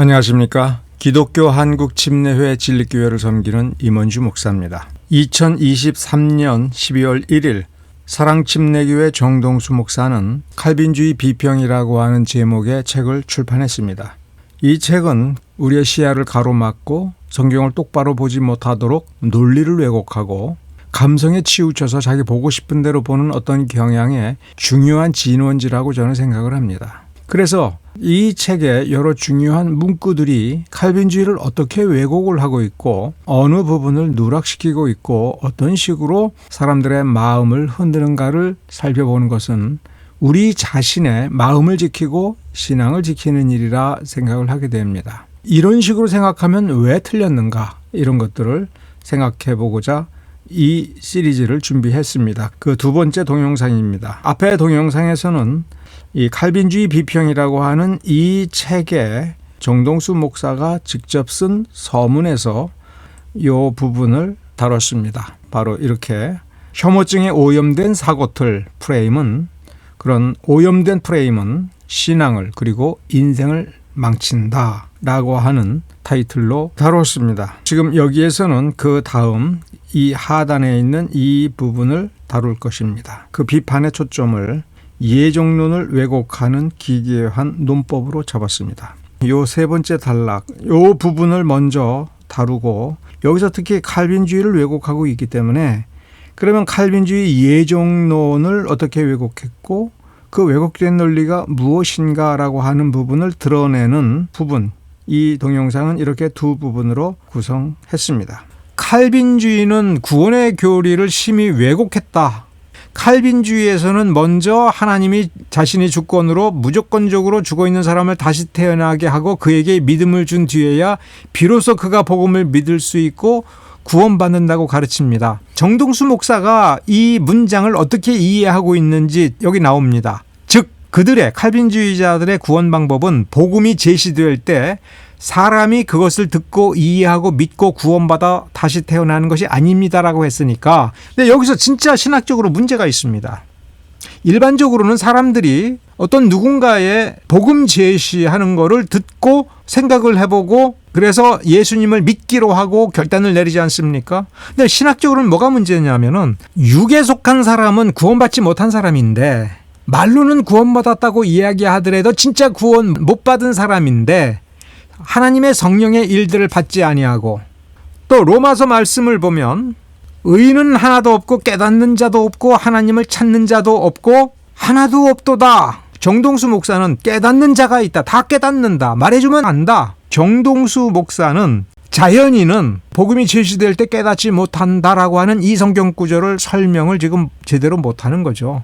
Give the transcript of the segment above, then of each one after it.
안녕하십니까. 기독교 한국 침례회 진리교회를 섬기는 임원주 목사입니다. 2023년 12월 1일 사랑침례교회 정동수 목사는 칼빈주의 비평이라고 하는 제목의 책을 출판했습니다. 이 책은 우리의 시야를 가로막고 성경을 똑바로 보지 못하도록 논리를 왜곡하고 감성에 치우쳐서 자기 보고 싶은 대로 보는 어떤 경향의 중요한 진원지라고 저는 생각을 합니다. 그래서 이 책의 여러 중요한 문구들이 칼빈주의를 어떻게 왜곡을 하고 있고 어느 부분을 누락시키고 있고 어떤 식으로 사람들의 마음을 흔드는가를 살펴보는 것은 우리 자신의 마음을 지키고 신앙을 지키는 일이라 생각을 하게 됩니다. 이런 식으로 생각하면 왜 틀렸는가 이런 것들을 생각해 보고자 이 시리즈를 준비했습니다. 그 두 번째 동영상입니다. 앞에 동영상에서는 이 칼빈주의 비평이라고 하는 이 책에 정동수 목사가 직접 쓴 서문에서 이 부분을 다뤘습니다. 바로 이렇게 혐오증에 오염된 사고틀 프레임은 그런 오염된 프레임은 신앙을 그리고 인생을 망친다 라고 하는 타이틀로 다뤘습니다. 지금 여기에서는 그 다음 이 하단에 있는 이 부분을 다룰 것입니다. 그 비판의 초점을 예종론을 왜곡하는 기괴한 논법으로 잡았습니다. 요 세 번째 단락, 요 부분을 먼저 다루고 여기서 특히 칼빈주의를 왜곡하고 있기 때문에 그러면 칼빈주의 예종론을 어떻게 왜곡했고 그 왜곡된 논리가 무엇인가라고 하는 부분을 드러내는 부분, 이 동영상은 이렇게 두 부분으로 구성했습니다. 칼빈주의는 구원의 교리를 심히 왜곡했다. 칼빈주의에서는 먼저 하나님이 자신의 주권으로 무조건적으로 죽어 있는 사람을 다시 태어나게 하고 그에게 믿음을 준 뒤에야 비로소 그가 복음을 믿을 수 있고 구원받는다고 가르칩니다. 정동수 목사가 이 문장을 어떻게 이해하고 있는지 여기 나옵니다. 즉, 그들의 칼빈주의자들의 구원 방법은 복음이 제시될 때 사람이 그것을 듣고 이해하고 믿고 구원받아 다시 태어나는 것이 아닙니다라고 했으니까. 근데 여기서 진짜 신학적으로 문제가 있습니다. 일반적으로는 사람들이 어떤 누군가의 복음 제시하는 거를 듣고 생각을 해보고 그래서 예수님을 믿기로 하고 결단을 내리지 않습니까? 근데 신학적으로는 뭐가 문제냐면은 육에 속한 사람은 구원받지 못한 사람인데 말로는 구원받았다고 이야기하더라도 진짜 구원 못 받은 사람인데 하나님의 성령의 일들을 받지 아니하고 또 로마서 말씀을 보면 의인은 하나도 없고 깨닫는 자도 없고 하나님을 찾는 자도 없고 하나도 없도다. 정동수 목사는 깨닫는 자가 있다. 다 깨닫는다. 말해주면 안다. 정동수 목사는 자연인은 복음이 제시될 때 깨닫지 못한다라고 하는 이 성경 구절을 설명을 지금 제대로 못하는 거죠.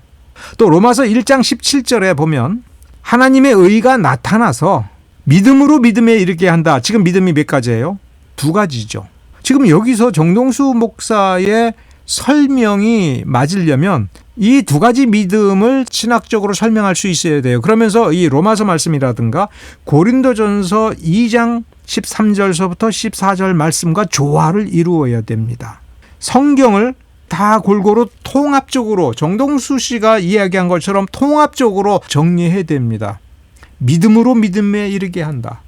또 로마서 1장 17절에 보면 하나님의 의가 나타나서 믿음으로 믿음에 이르게 한다. 지금 믿음이 몇 가지예요? 두 가지죠. 지금 여기서 정동수 목사의 설명이 맞으려면 이 두 가지 믿음을 신학적으로 설명할 수 있어야 돼요. 그러면서 이 로마서 말씀이라든가 고린도전서 2장 13절서부터 14절 말씀과 조화를 이루어야 됩니다. 성경을 다 골고루 통합적으로 정동수 씨가 이야기한 것처럼 통합적으로 정리해야 됩니다. 믿음으로 믿음에 이르게 한다.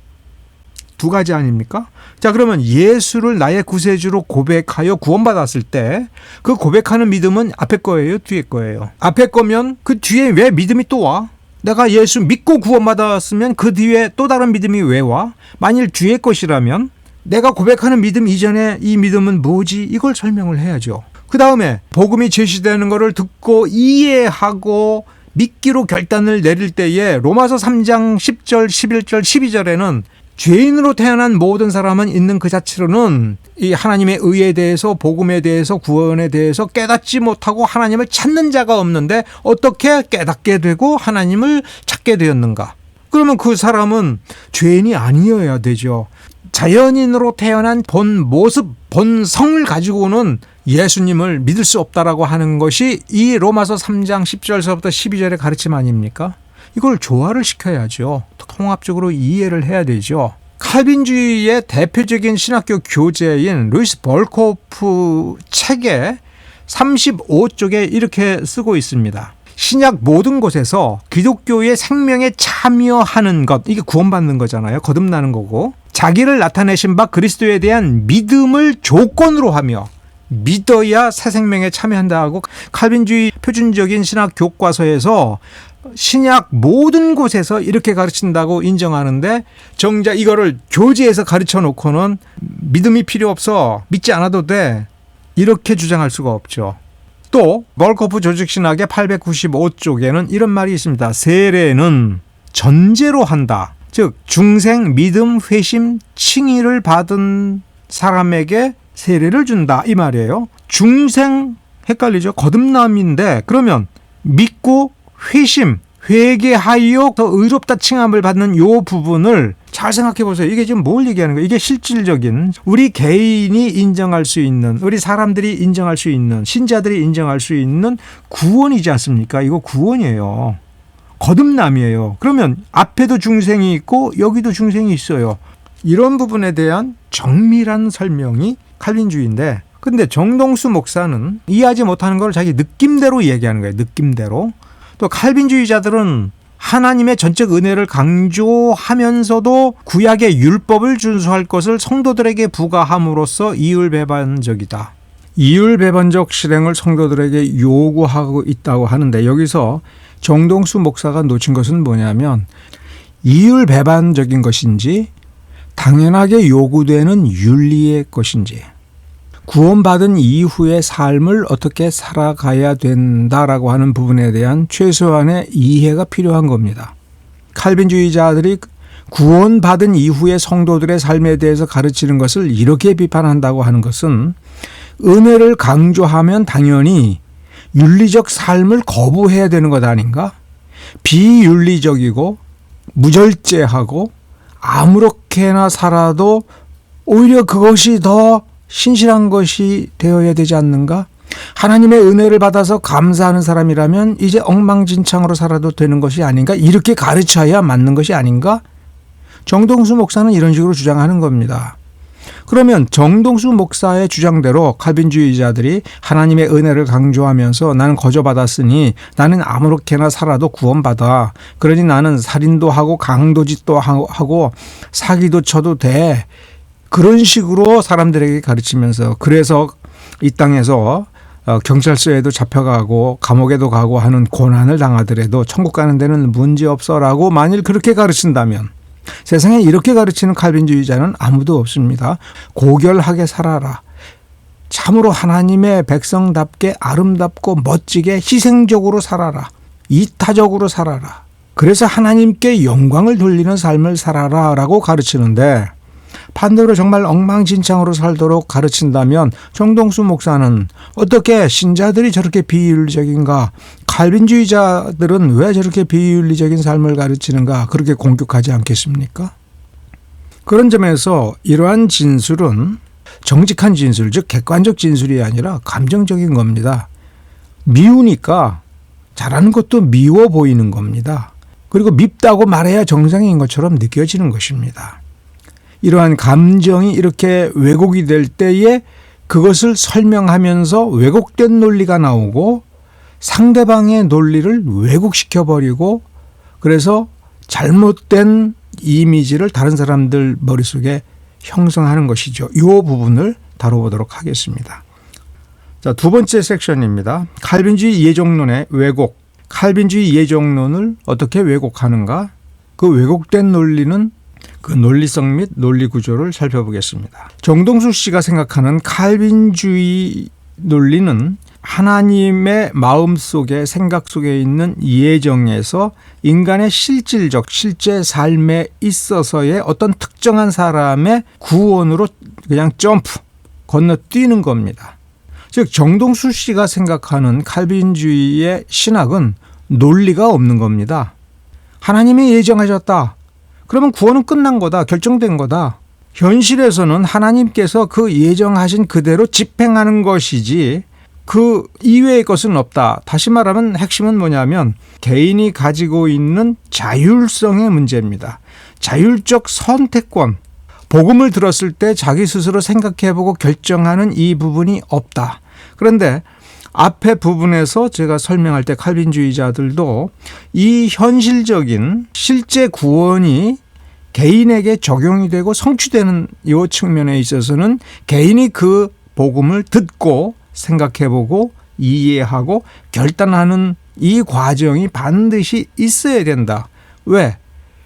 두 가지 아닙니까? 자, 그러면 예수를 나의 구세주로 고백하여 구원받았을 때 그 고백하는 믿음은 앞에 거예요? 뒤에 거예요? 앞에 거면 그 뒤에 왜 믿음이 또 와? 내가 예수 믿고 구원받았으면 그 뒤에 또 다른 믿음이 왜 와? 만일 뒤에 것이라면 내가 고백하는 믿음 이전에 이 믿음은 뭐지? 이걸 설명을 해야죠. 그 다음에 복음이 제시되는 것을 듣고 이해하고 믿기로 결단을 내릴 때에 로마서 3장 10절, 11절, 12절에는 죄인으로 태어난 모든 사람은 있는 그 자체로는 이 하나님의 의에 대해서 복음에 대해서 구원에 대해서 깨닫지 못하고 하나님을 찾는 자가 없는데 어떻게 깨닫게 되고 하나님을 찾게 되었는가? 그러면 그 사람은 죄인이 아니어야 되죠. 자연인으로 태어난 본 모습, 본 성을 가지고는 예수님을 믿을 수 없다라고 하는 것이 이 로마서 3장 10절서부터 12절의 가르침 아닙니까? 이걸 조화를 시켜야죠. 통합적으로 이해를 해야 되죠. 칼빈주의의 대표적인 신학교 교재인 루이스 벌코프 책에 35쪽에 이렇게 쓰고 있습니다. 신약 모든 곳에서 기독교의 생명에 참여하는 것, 이게 구원받는 거잖아요. 거듭나는 거고. 자기를 나타내신 바 그리스도에 대한 믿음을 조건으로 하며 믿어야 새 생명에 참여한다 하고 칼빈주의 표준적인 신학 교과서에서 신약 모든 곳에서 이렇게 가르친다고 인정하는데 정작 이거를 교재에서 가르쳐 놓고는 믿음이 필요 없어 믿지 않아도 돼 이렇게 주장할 수가 없죠. 또 멀커프 조직신학의 895쪽에는 이런 말이 있습니다. 세례는 전제로 한다. 즉 중생 믿음 회심 칭의를 받은 사람에게 세례를 준다 이 말이에요. 중생 헷갈리죠. 거듭남인데 그러면 믿고 회심 회개하여 더 의롭다 칭함을 받는 요 부분을 잘 생각해 보세요. 이게 지금 뭘 얘기하는 거예요? 이게 실질적인 우리 개인이 인정할 수 있는 우리 사람들이 인정할 수 있는 신자들이 인정할 수 있는 구원이지 않습니까? 이거 구원이에요. 거듭남이에요. 그러면 앞에도 중생이 있고 여기도 중생이 있어요. 이런 부분에 대한 정밀한 설명이 칼빈주의인데 근데 정동수 목사는 이해하지 못하는 걸 자기 느낌대로 얘기하는 거예요. 느낌대로. 또 칼빈주의자들은 하나님의 전적 은혜를 강조하면서도 구약의 율법을 준수할 것을 성도들에게 부과함으로써 이율배반적이다. 이율배반적 실행을 성도들에게 요구하고 있다고 하는데 여기서 정동수 목사가 놓친 것은 뭐냐면 이율 배반적인 것인지 당연하게 요구되는 윤리의 것인지 구원받은 이후의 삶을 어떻게 살아가야 된다라고 하는 부분에 대한 최소한의 이해가 필요한 겁니다. 칼빈주의자들이 구원받은 이후의 성도들의 삶에 대해서 가르치는 것을 이렇게 비판한다고 하는 것은 은혜를 강조하면 당연히 윤리적 삶을 거부해야 되는 것 아닌가? 비윤리적이고 무절제하고 아무렇게나 살아도 오히려 그것이 더 신실한 것이 되어야 되지 않는가? 하나님의 은혜를 받아서 감사하는 사람이라면 이제 엉망진창으로 살아도 되는 것이 아닌가? 이렇게 가르쳐야 맞는 것이 아닌가? 정동수 목사는 이런 식으로 주장하는 겁니다. 그러면 정동수 목사의 주장대로 칼빈주의자들이 하나님의 은혜를 강조하면서 나는 거저 받았으니 나는 아무렇게나 살아도 구원받아. 그러니 나는 살인도 하고 강도짓도 하고 사기도 쳐도 돼. 그런 식으로 사람들에게 가르치면서 그래서 이 땅에서 어, 경찰서에도 잡혀가고 감옥에도 가고 하는 고난을 당하더라도 천국 가는 데는 문제 없어라고 만일 그렇게 가르친다면 세상에 이렇게 가르치는 칼빈주의자는 아무도 없습니다. 고결하게 살아라. 참으로 하나님의 백성답게 아름답고 멋지게 희생적으로 살아라. 이타적으로 살아라. 그래서 하나님께 영광을 돌리는 삶을 살아라 라고 가르치는데 반대로 정말 엉망진창으로 살도록 가르친다면 정동수 목사는 어떻게 신자들이 저렇게 비윤리적인가 칼빈주의자들은 왜 저렇게 비윤리적인 삶을 가르치는가 그렇게 공격하지 않겠습니까? 그런 점에서 이러한 진술은 정직한 진술, 즉 객관적 진술이 아니라 감정적인 겁니다. 미우니까 잘하는 것도 미워 보이는 겁니다. 그리고 밉다고 말해야 정상인 것처럼 느껴지는 것입니다. 이러한 감정이 이렇게 왜곡이 될 때에 그것을 설명하면서 왜곡된 논리가 나오고 상대방의 논리를 왜곡시켜 버리고 그래서 잘못된 이미지를 다른 사람들 머릿속에 형성하는 것이죠. 이 부분을 다뤄보도록 하겠습니다. 자, 두 번째 섹션입니다. 칼빈주의 예정론의 왜곡. 칼빈주의 예정론을 어떻게 왜곡하는가? 그 왜곡된 논리는 그 논리성 및 논리 구조를 살펴보겠습니다. 정동수 씨가 생각하는 칼빈주의 논리는 하나님의 마음 속에 생각 속에 있는 예정에서 인간의 실질적 실제 삶에 있어서의 어떤 특정한 사람의 구원으로 그냥 점프 건너뛰는 겁니다. 즉 정동수 씨가 생각하는 칼빈주의의 신학은 논리가 없는 겁니다. 하나님이 예정하셨다. 그러면 구원은 끝난 거다. 결정된 거다. 현실에서는 하나님께서 그 예정하신 그대로 집행하는 것이지 그 이외의 것은 없다. 다시 말하면 핵심은 뭐냐면 개인이 가지고 있는 자율성의 문제입니다. 자율적 선택권. 복음을 들었을 때 자기 스스로 생각해보고 결정하는 이 부분이 없다. 그런데 앞에 부분에서 제가 설명할 때 칼빈주의자들도 이 현실적인 실제 구원이 개인에게 적용이 되고 성취되는 이 측면에 있어서는 개인이 그 복음을 듣고 생각해보고 이해하고 결단하는 이 과정이 반드시 있어야 된다. 왜?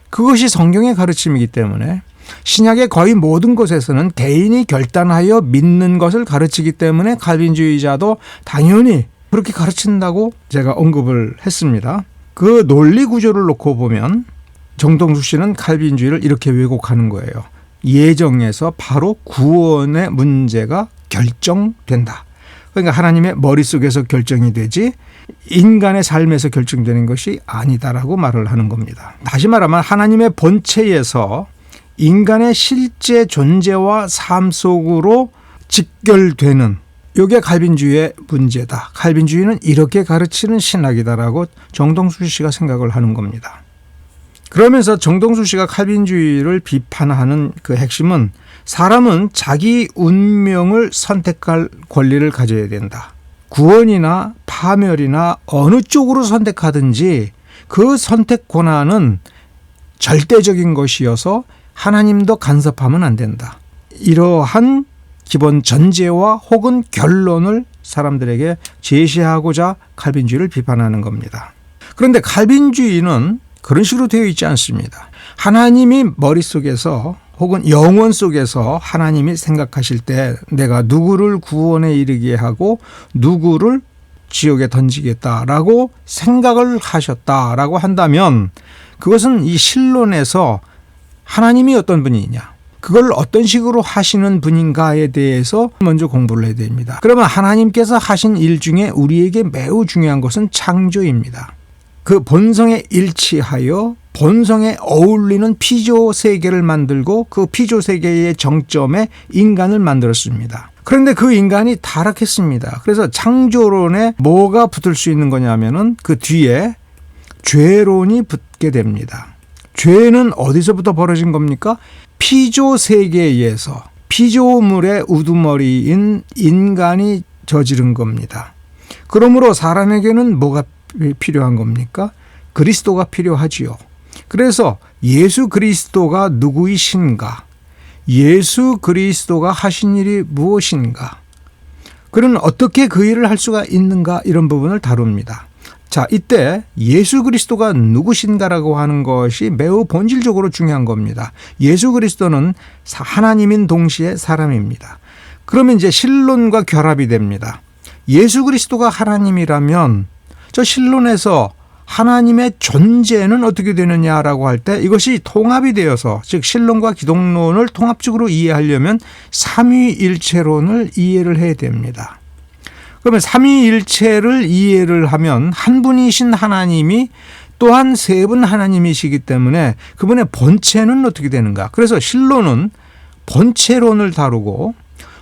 그것이 성경의 가르침이기 때문에 신약의 거의 모든 곳에서는 개인이 결단하여 믿는 것을 가르치기 때문에 칼빈주의자도 당연히 그렇게 가르친다고 제가 언급을 했습니다. 그 논리 구조를 놓고 보면 정동수 씨는 칼빈주의를 이렇게 왜곡하는 거예요. 예정에서 바로 구원의 문제가 결정된다. 그러니까 하나님의 머릿속에서 결정이 되지 인간의 삶에서 결정되는 것이 아니다라고 말을 하는 겁니다. 다시 말하면 하나님의 본체에서 인간의 실제 존재와 삶 속으로 직결되는 이게 칼빈주의의 문제다. 칼빈주의는 이렇게 가르치는 신학이다라고 정동수 씨가 생각을 하는 겁니다. 그러면서 정동수 씨가 칼빈주의를 비판하는 그 핵심은 사람은 자기 운명을 선택할 권리를 가져야 된다. 구원이나 파멸이나 어느 쪽으로 선택하든지 그 선택 권한은 절대적인 것이어서 하나님도 간섭하면 안 된다. 이러한 기본 전제와 혹은 결론을 사람들에게 제시하고자 칼빈주의를 비판하는 겁니다. 그런데 칼빈주의는 그런 식으로 되어 있지 않습니다. 하나님이 머릿속에서 혹은 영원 속에서 하나님이 생각하실 때 내가 누구를 구원에 이르게 하고 누구를 지옥에 던지겠다라고 생각을 하셨다라고 한다면 그것은 이 신론에서 하나님이 어떤 분이냐 그걸 어떤 식으로 하시는 분인가에 대해서 먼저 공부를 해야 됩니다. 그러면 하나님께서 하신 일 중에 우리에게 매우 중요한 것은 창조입니다. 그 본성에 일치하여 본성에 어울리는 피조 세계를 만들고 그 피조 세계의 정점에 인간을 만들었습니다. 그런데 그 인간이 타락했습니다. 그래서 창조론에 뭐가 붙을 수 있는 거냐면은 그 뒤에 죄론이 붙게 됩니다. 죄는 어디서부터 벌어진 겁니까? 피조 세계에서 피조물의 우두머리인 인간이 저지른 겁니다. 그러므로 사람에게는 뭐가 필요한 겁니까? 그리스도가 필요하지요. 그래서 예수 그리스도가 누구이신가? 예수 그리스도가 하신 일이 무엇인가? 그는 어떻게 그 일을 할 수가 있는가? 이런 부분을 다룹니다. 자, 이때 예수 그리스도가 누구신가라고 하는 것이 매우 본질적으로 중요한 겁니다. 예수 그리스도는 하나님인 동시에 사람입니다. 그러면 이제 신론과 결합이 됩니다. 예수 그리스도가 하나님이라면 저 신론에서 하나님의 존재는 어떻게 되느냐라고 할 때 이것이 통합이 되어서 즉 신론과 기독론을 통합적으로 이해하려면 삼위일체론을 이해를 해야 됩니다. 그러면 삼위일체를 이해를 하면 한 분이신 하나님이 또한 세 분 하나님이시기 때문에 그분의 본체는 어떻게 되는가? 그래서 신론은 본체론을 다루고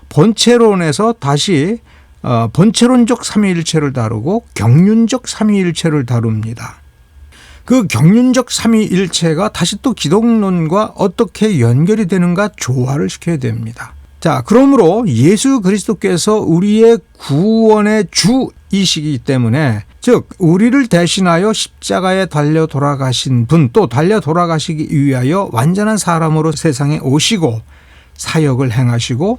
본체론에서 다시 어, 본체론적 삼위일체를 다루고 경륜적 삼위일체를 다룹니다. 그 경륜적 삼위일체가 다시 또 기독론과 어떻게 연결이 되는가 조화를 시켜야 됩니다. 자, 그러므로 예수 그리스도께서 우리의 구원의 주이시기 때문에 즉 우리를 대신하여 십자가에 달려 돌아가신 분 또 달려 돌아가시기 위하여 완전한 사람으로 세상에 오시고 사역을 행하시고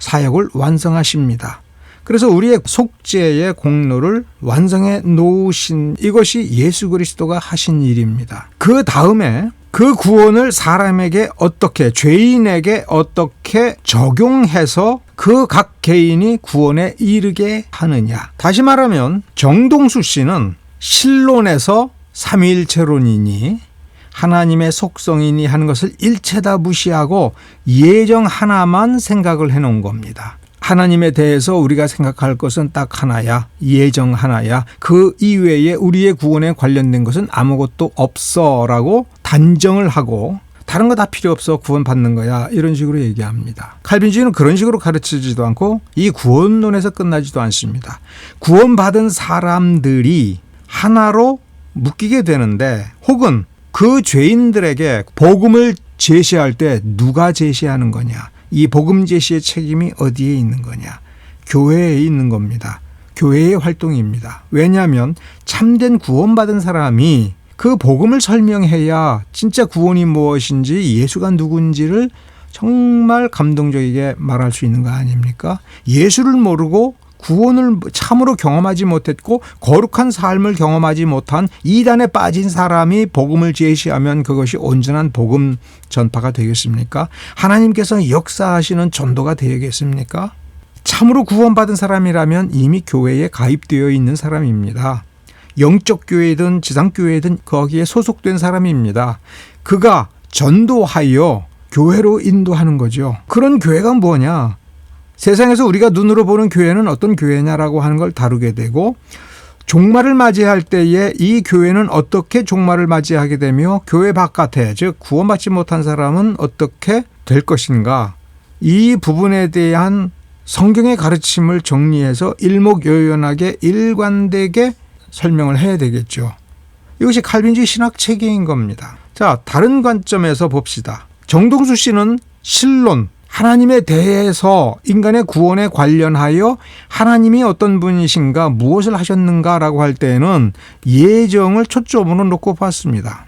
사역을 완성하십니다. 그래서 우리의 속죄의 공로를 완성해 놓으신 이것이 예수 그리스도가 하신 일입니다. 그 다음에 그 구원을 사람에게 어떻게 죄인에게 어떻게 적용해서 그 각 개인이 구원에 이르게 하느냐. 다시 말하면 정동수 씨는 신론에서 삼위일체론이니 하나님의 속성이니 하는 것을 일체 다 무시하고 예정 하나만 생각을 해 놓은 겁니다. 하나님에 대해서 우리가 생각할 것은 딱 하나야. 예정 하나야. 그 이외에 우리의 구원에 관련된 것은 아무것도 없어. 라고 단정을 하고 다른 거 다 필요 없어. 구원 받는 거야. 이런 식으로 얘기합니다. 칼빈주의는 그런 식으로 가르치지도 않고 이 구원론에서 끝나지도 않습니다. 구원받은 사람들이 하나로 묶이게 되는데 혹은 그 죄인들에게 복음을 제시할 때 누가 제시하는 거냐. 이 복음 제시의 책임이 어디에 있는 거냐? 교회에 있는 겁니다. 교회의 활동입니다. 왜냐하면 참된 구원받은 사람이 그 복음을 설명해야 진짜 구원이 무엇인지 예수가 누군지를 정말 감동적이게 말할 수 있는 거 아닙니까? 예수를 모르고 구원을 참으로 경험하지 못했고 거룩한 삶을 경험하지 못한 이단에 빠진 사람이 복음을 제시하면 그것이 온전한 복음 전파가 되겠습니까? 하나님께서 역사하시는 전도가 되겠습니까? 참으로 구원받은 사람이라면 이미 교회에 가입되어 있는 사람입니다. 영적 교회든 지상 교회든 거기에 소속된 사람입니다. 그가 전도하여 교회로 인도하는 거죠. 그런 교회가 뭐냐? 세상에서 우리가 눈으로 보는 교회는 어떤 교회냐라고 하는 걸 다루게 되고 종말을 맞이할 때에 이 교회는 어떻게 종말을 맞이하게 되며 교회 바깥에 즉 구원받지 못한 사람은 어떻게 될 것인가 이 부분에 대한 성경의 가르침을 정리해서 일목요연하게 일관되게 설명을 해야 되겠죠. 이것이 칼빈주의 신학 체계인 겁니다. 자, 다른 관점에서 봅시다. 정동수 씨는 신론, 하나님에 대해서 인간의 구원에 관련하여 하나님이 어떤 분이신가, 무엇을 하셨는가라고 할 때에는 예정을 초점으로 놓고 봤습니다.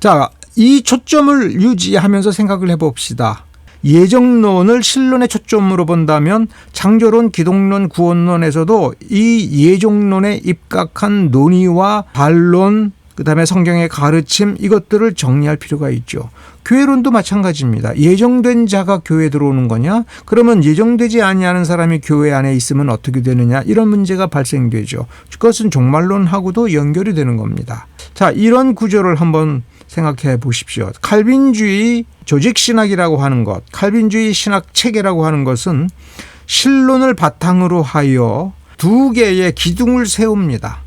자, 이 초점을 유지하면서 생각을 해봅시다. 예정론을 신론의 초점으로 본다면 창조론, 기독론, 구원론에서도 이 예정론에 입각한 논의와 반론, 그 다음에 성경의 가르침 이것들을 정리할 필요가 있죠. 교회론도 마찬가지입니다. 예정된 자가 교회 들어오는 거냐? 그러면 예정되지 아니하는 사람이 교회 안에 있으면 어떻게 되느냐? 이런 문제가 발생되죠. 그것은 종말론하고도 연결이 되는 겁니다. 자, 이런 구조를 한번 생각해 보십시오. 칼빈주의 조직 신학이라고 하는 것, 칼빈주의 신학 체계라고 하는 것은 신론을 바탕으로 하여 두 개의 기둥을 세웁니다.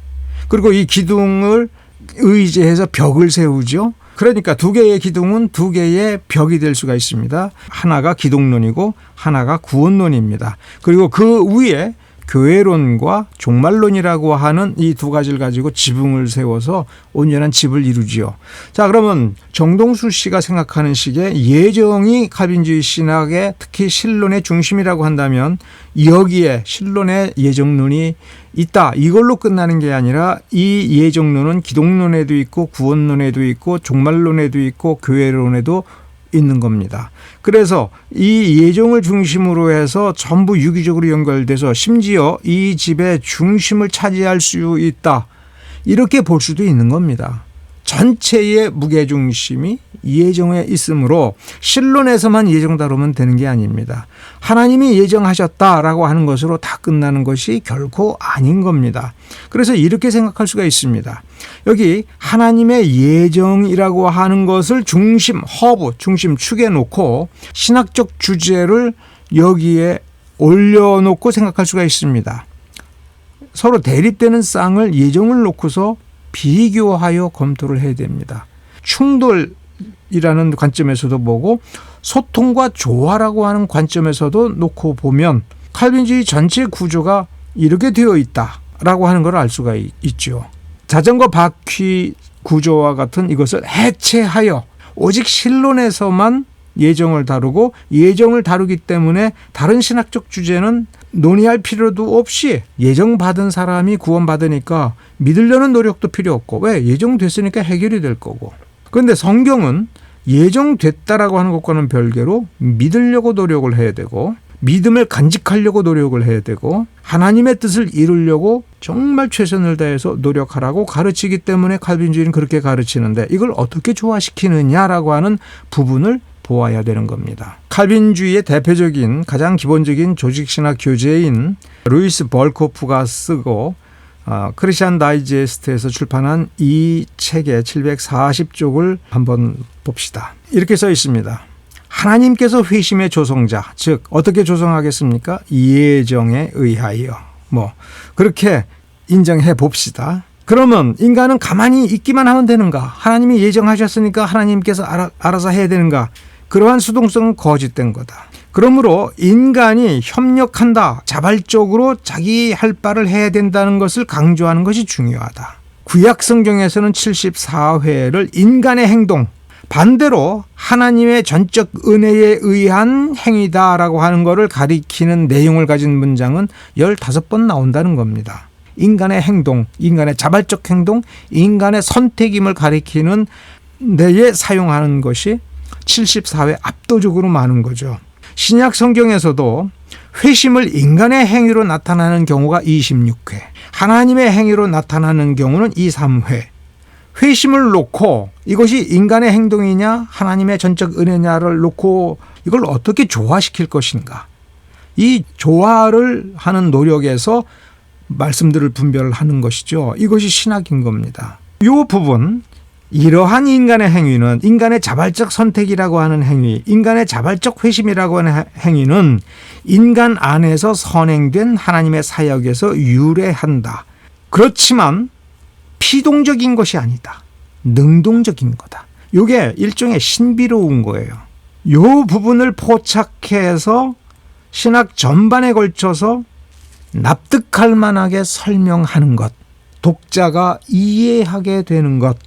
그리고 이 기둥을 의지해서 벽을 세우죠. 그러니까 두 개의 기둥은 두 개의 벽이 될 수가 있습니다. 하나가 기독론이고 하나가 구원론입니다. 그리고 그 위에 교회론과 종말론이라고 하는 이 두 가지를 가지고 지붕을 세워서 온전한 집을 이루지요. 자, 그러면 정동수 씨가 생각하는 식의 예정이 칼빈주의 신학의 특히 신론의 중심이라고 한다면 여기에 신론의 예정론이 있다. 이걸로 끝나는 게 아니라 이 예정론은 기독론에도 있고 구원론에도 있고 종말론에도 있고 교회론에도 있는 겁니다. 그래서 이 예정을 중심으로 해서 전부 유기적으로 연결돼서 심지어 이 집의 중심을 차지할 수 있다. 이렇게 볼 수도 있는 겁니다. 전체의 무게중심이 예정에 있으므로 신론에서만 예정 다루면 되는 게 아닙니다. 하나님이 예정하셨다라고 하는 것으로 다 끝나는 것이 결코 아닌 겁니다. 그래서 이렇게 생각할 수가 있습니다. 여기 하나님의 예정이라고 하는 것을 중심, 허브, 중심 축에 놓고 신학적 주제를 여기에 올려놓고 생각할 수가 있습니다. 서로 대립되는 쌍을 예정을 놓고서 비교하여 검토를 해야 됩니다. 충돌 이라는 관점에서도 보고 소통과 조화라고 하는 관점에서도 놓고 보면 칼빈주의 전체 구조가 이렇게 되어 있다라고 하는 걸 알 수가 있죠. 자전거 바퀴 구조와 같은 이것을 해체하여 오직 신론에서만 예정을 다루고 예정을 다루기 때문에 다른 신학적 주제는 논의할 필요도 없이 예정받은 사람이 구원받으니까 믿으려는 노력도 필요 없고 왜 예정됐으니까 해결이 될 거고 그런데 성경은 예정됐다라고 하는 것과는 별개로 믿으려고 노력을 해야 되고 믿음을 간직하려고 노력을 해야 되고 하나님의 뜻을 이루려고 정말 최선을 다해서 노력하라고 가르치기 때문에 칼빈주의는 그렇게 가르치는데 이걸 어떻게 조화시키느냐라고 하는 부분을 보아야 되는 겁니다. 칼빈주의의 대표적인 가장 기본적인 조직신학 교재인 루이스 벌코프가 쓰고 어, 크리스천 다이제스트에서 출판한 이 책의 740쪽을 한번 봅시다. 이렇게 써 있습니다. 하나님께서 회심의 조성자, 즉 어떻게 조성하겠습니까? 예정에 의하여. 뭐 그렇게 인정해 봅시다. 그러면 인간은 가만히 있기만 하면 되는가? 하나님이 예정하셨으니까 하나님께서 알아, 알아서 해야 되는가? 그러한 수동성은 거짓된 거다. 그러므로 인간이 협력한다. 자발적으로 자기 할 바를 해야 된다는 것을 강조하는 것이 중요하다. 구약 성경에서는 74회를 인간의 행동, 반대로 하나님의 전적 은혜에 의한 행위다라고 하는 것을 가리키는 내용을 가진 문장은 15번 나온다는 겁니다. 인간의 행동, 인간의 자발적 행동, 인간의 선택임을 가리키는 데에 사용하는 것이 74회 압도적으로 많은 거죠. 신약 성경에서도 회심을 인간의 행위로 나타나는 경우가 26회, 하나님의 행위로 나타나는 경우는 2, 3회. 회심을 놓고 이것이 인간의 행동이냐 하나님의 전적 은혜냐를 놓고 이걸 어떻게 조화시킬 것인가. 이 조화를 하는 노력에서 말씀들을 분별하는 것이죠. 이것이 신학인 겁니다. 이 부분 이러한 인간의 행위는 인간의 자발적 선택이라고 하는 행위, 인간의 자발적 회심이라고 하는 행위는 인간 안에서 선행된 하나님의 사역에서 유래한다. 그렇지만 피동적인 것이 아니다. 능동적인 거다. 이게 일종의 신비로운 거예요. 이 부분을 포착해서 신학 전반에 걸쳐서 납득할 만하게 설명하는 것, 독자가 이해하게 되는 것,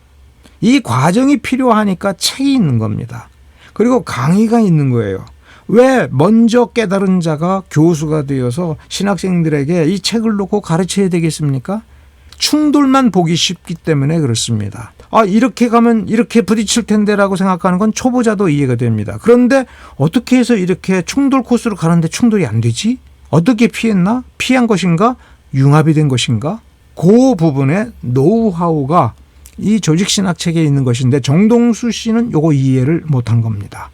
이 과정이 필요하니까 책이 있는 겁니다. 그리고 강의가 있는 거예요. 왜 먼저 깨달은 자가 교수가 되어서 신학생들에게 이 책을 놓고 가르쳐야 되겠습니까? 충돌만 보기 쉽기 때문에 그렇습니다. 아, 이렇게 가면 이렇게 부딪힐 텐데라고 생각하는 건 초보자도 이해가 됩니다. 그런데 어떻게 해서 이렇게 충돌 코스로 가는데 충돌이 안 되지? 어떻게 피했나? 피한 것인가? 융합이 된 것인가? 그 부분의 노하우가 이 조직신학 책에 있는 것인데 정동수 씨는 요거 이해를 못한 겁니다.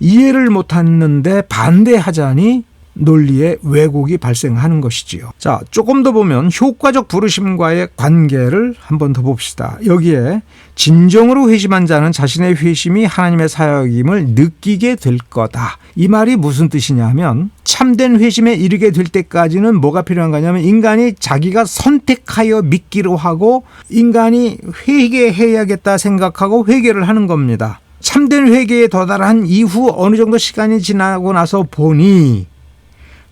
이해를 못했는데 반대하자니 논리의 왜곡이 발생하는 것이지요. 자, 조금 더 보면 효과적 부르심과의 관계를 한번 더 봅시다. 여기에 진정으로 회심한 자는 자신의 회심이 하나님의 사역임을 느끼게 될 거다. 이 말이 무슨 뜻이냐면 참된 회심에 이르게 될 때까지는 뭐가 필요한 거냐면 인간이 자기가 선택하여 믿기로 하고 인간이 회개해야겠다 생각하고 회개를 하는 겁니다. 참된 회개에 도달한 이후 어느 정도 시간이 지나고 나서 보니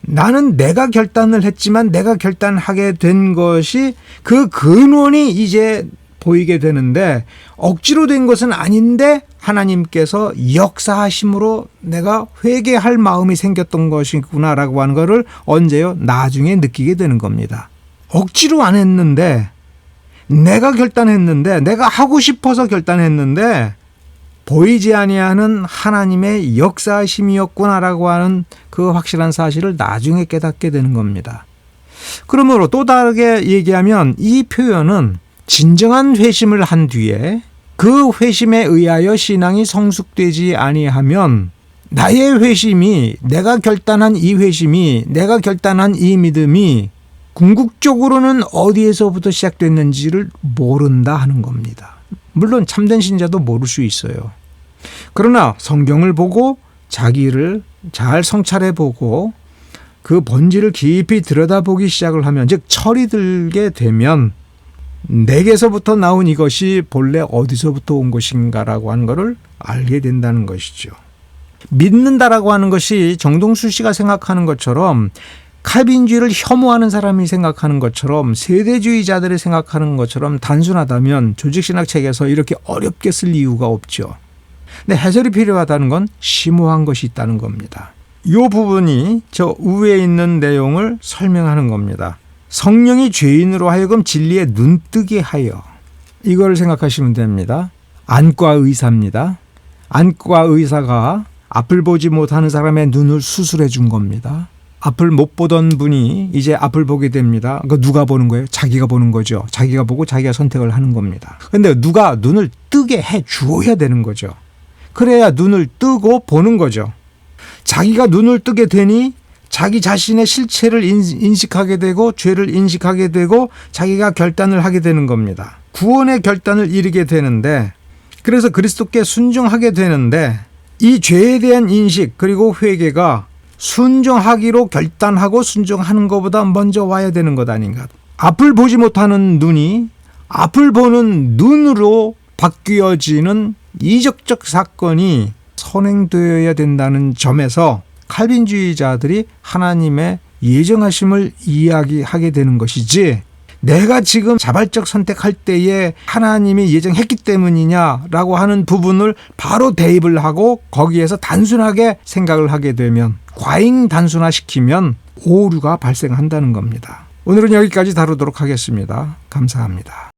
나는 내가 결단을 했지만 내가 결단하게 된 것이 그 근원이 이제 보이게 되는데 억지로 된 것은 아닌데 하나님께서 역사하심으로 내가 회개할 마음이 생겼던 것이구나라고 하는 것을 언제요? 나중에 느끼게 되는 겁니다. 억지로 안 했는데 내가 결단했는데 내가 하고 싶어서 결단했는데 보이지 아니하는 하나님의 역사심이었구나라고 하는 그 확실한 사실을 나중에 깨닫게 되는 겁니다. 그러므로 또 다르게 얘기하면 이 표현은 진정한 회심을 한 뒤에 그 회심에 의하여 신앙이 성숙되지 아니하면 나의 회심이 내가 결단한 이 회심이 내가 결단한 이 믿음이 궁극적으로는 어디에서부터 시작됐는지를 모른다 하는 겁니다. 물론 참된 신자도 모를 수 있어요. 그러나 성경을 보고 자기를 잘 성찰해 보고 그 본질을 깊이 들여다보기 시작을 하면 즉 철이 들게 되면 내게서부터 나온 이것이 본래 어디서부터 온 것인가라고 하는 것을 알게 된다는 것이죠. 믿는다라고 하는 것이 정동수 씨가 생각하는 것처럼 칼빈주의를 혐오하는 사람이 생각하는 것처럼 세대주의자들이 생각하는 것처럼 단순하다면 조직신학 책에서 이렇게 어렵게 쓸 이유가 없죠. 근데 해설이 필요하다는 건 심오한 것이 있다는 겁니다. 이 부분이 저 위에 있는 내용을 설명하는 겁니다. 성령이 죄인으로 하여금 진리에 눈뜨게 하여 이걸 생각하시면 됩니다. 안과 의사입니다. 안과 의사가 앞을 보지 못하는 사람의 눈을 수술해 준 겁니다. 앞을 못 보던 분이 이제 앞을 보게 됩니다. 그 누가 보는 거예요? 자기가 보는 거죠. 자기가 보고 자기가 선택을 하는 겁니다. 근데 누가 눈을 뜨게 해 주어야 되는 거죠. 그래야 눈을 뜨고 보는 거죠. 자기가 눈을 뜨게 되니 자기 자신의 실체를 인식하게 되고 죄를 인식하게 되고 자기가 결단을 하게 되는 겁니다. 구원의 결단을 이루게 되는데 그래서 그리스도께 순종하게 되는데 이 죄에 대한 인식 그리고 회개가 순종하기로 결단하고 순종하는 것보다 먼저 와야 되는 것 아닌가. 앞을 보지 못하는 눈이 앞을 보는 눈으로 바뀌어지는 이적적 사건이 선행되어야 된다는 점에서 칼빈주의자들이 하나님의 예정하심을 이야기하게 되는 것이지 내가 지금 자발적 선택할 때에 하나님이 예정했기 때문이냐라고 하는 부분을 바로 대입을 하고 거기에서 단순하게 생각을 하게 되면 과잉 단순화시키면 오류가 발생한다는 겁니다. 오늘은 여기까지 다루도록 하겠습니다. 감사합니다.